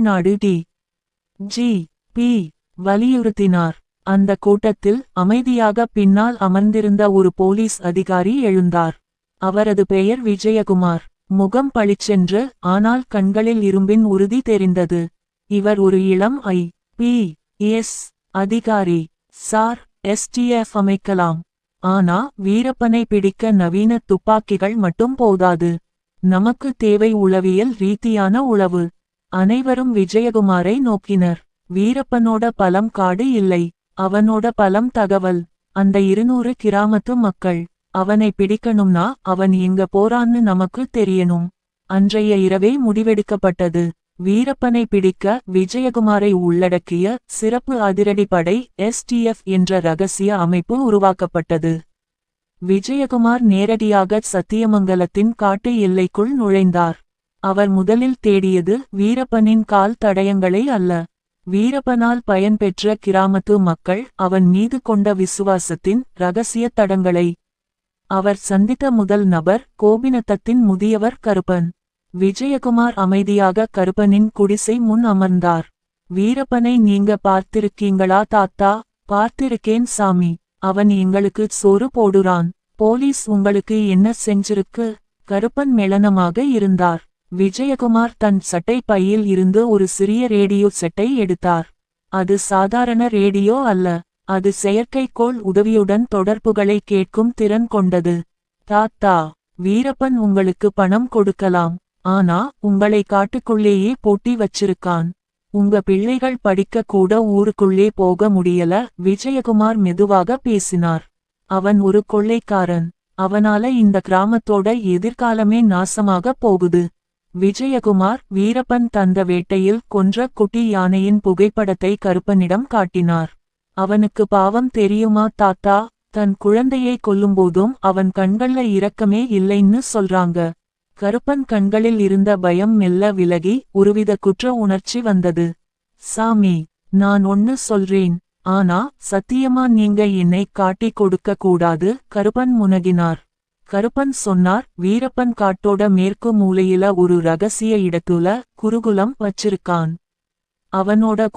நாடு D. G. B. வலியுறுத்தினார். அந்த கூட்டத்தில் அமைதியாக பின்னால் அமர்ந்திருந்த ஒரு போலீஸ் அதிகாரி எழுந்தார். அவரது பெயர் விஜயகுமார். முகம் பளிச்சென்று ஆனால் கண்களில் இரும்பின் உறுதி தெரிந்தது. இவர் ஒரு இளம் ஐ. பி. எஸ். அதிகாரி. சார். எஸ்டிஎஃப் அமைக்கலாம். ஆனா வீரப்பனை பிடிக்க நவீன துப்பாக்கிகள் மட்டும் போதாது. நமக்கு தேவை உளவியல் ரீதியான உளவு. அனைவரும் விஜயகுமாரை நோக்கினர். வீரப்பனோட பலம் காடு இல்லை. அவனோட பலம் தகவல். அந்த இருநூறு கிராமத்து மக்கள். அவனை பிடிக்கணும்னா அவன் எங்க போறான்னு நமக்கு தெரியணும். அன்றைய இரவே முடிவெடுக்கப்பட்டது. வீரப்பனை பிடிக்க விஜயகுமாரை உள்ளடக்கிய சிறப்பு அதிரடிப்படை எஸ்டிஎஃப் என்ற ரகசிய அமைப்பு உருவாக்கப்பட்டது. விஜயகுமார் நேரடியாக சத்தியமங்கலத்தின் காட்டு எல்லைக்குள் நுழைந்தார். அவர் முதலில் தேடியது வீரப்பனின் கால் தடயங்களை அல்ல. வீரப்பனால் பயன்பெற்ற கிராமத்து மக்கள் அவன் மீது கொண்ட விசுவாசத்தின் ரகசிய தடங்களை. அவர் சந்தித்த முதல் நபர் கோபினத்தத்தின் முதியவர் கருப்பன். விஜயகுமார் அமைதியாக கருப்பனின் குடிசை முன் அமர்ந்தார். வீரப்பனை நீங்க பார்த்திருக்கீங்களா தாத்தா? பார்த்திருக்கேன் சாமி. அவன் எங்களுக்கு சோறு போடுறான். போலீஸ் உங்களுக்கு என்ன செஞ்சிருக்கு? கருப்பன் மெளனமாக இருந்தார். விஜயகுமார் தன் சட்டை பையில் இருந்து ஒரு சிறிய ரேடியோ செட்டை எடுத்தார். அது சாதாரண ரேடியோ அல்ல அது செயற்கைக்கோள் உதவியுடன் தொடர்புகளை கேட்கும் திறன் கொண்டது. தாத்தா வீரப்பன் உங்களுக்கு பணம் கொடுக்கலாம் ஆனா உங்களை காட்டுக்குள்ளேயே பூட்டி வச்சிருக்கான். உங்க பிள்ளைகள் படிக்க கூட ஊருக்குள்ளே போக முடியல விஜயகுமார் மெதுவாக பேசினார். அவன் ஒரு கொள்ளைக்காரன் அவனால இந்த கிராமத்தோட எதிர்காலமே நாசமாக போகுது. விஜயகுமார் வீரப்பன் தந்த வேட்டையில் கொன்ற குட்டி யானையின் புகைப்படத்தை கருப்பனிடம் காட்டினார். அவனுக்கு பாவம் தெரியுமா தாத்தா? தன் குழந்தையை கொல்லும்போதும் அவன் கண்கள்ல இரக்கமே இல்லைன்னு சொல்றாங்க கருப்பன் கண்களில் இருந்த பயம் மெல்ல விலகி ஒருவித குற்ற உணர்ச்சி வந்தது. சாமி நான் ஒன்னு சொல்றேன். ஆனா சத்தியமா நீங்க என்னை காட்டிக் கொடுக்க கூடாது கருப்பன் முனகினார். கருப்பன் சொன்னார் வீரப்பன் காட்டோட மேற்கு மூலையில ஒரு ரகசிய இடத்துல குருகுலம் வச்சிருக்கான். அவனோட